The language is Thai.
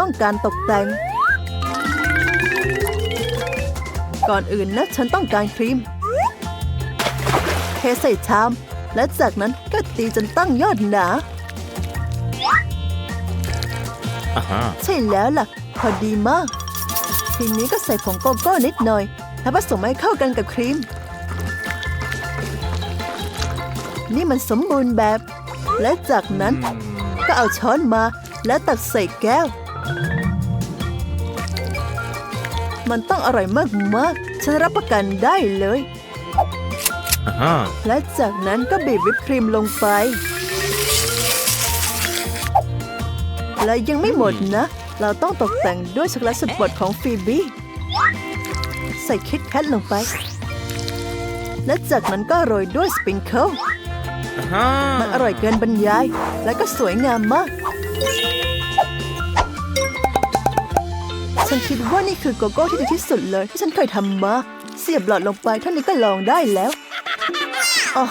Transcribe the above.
ต้องการตกแต่ง ก่อนอื่นนะฉันต้องการครีม เทใส่ชาม และจากนั้นก็ตีจนตั้งยอดหนาอ่าฮะใช่แล้วล่ะ พอดีมาก ทีนี้ก็ใส่ผงโกโก้นิดหน่อย แล้วผสมให้เข้ากันกับครีม นี่มันสมบูรณ์แบบ และจากนั้นก็เอาช้อนมาและตักใส่แก้ว มันต้องอร่อยมากๆ ฉันรับประกันได้เลยอ่าฮะและจากนั้นก็บีบวิปครีมลงไป และยังไม่หมดนะ เราต้องตกแต่งด้วยช็อกโกแลตสุดโปรดของฟีบี้ ใส่คิดแคทลงไป และจากนั้นก็โรยด้วยสปริงเกิลอ่าฮะมันอร่อยเกินบรรยาย และก็สวยงามมาก ฉันคิดว่านี่คือโกโก้ที่ดีที่สุดเลย ที่ฉันเคยทำมา เสียบหลอดลงไปเท่านี้ก็ลองได้แล้ว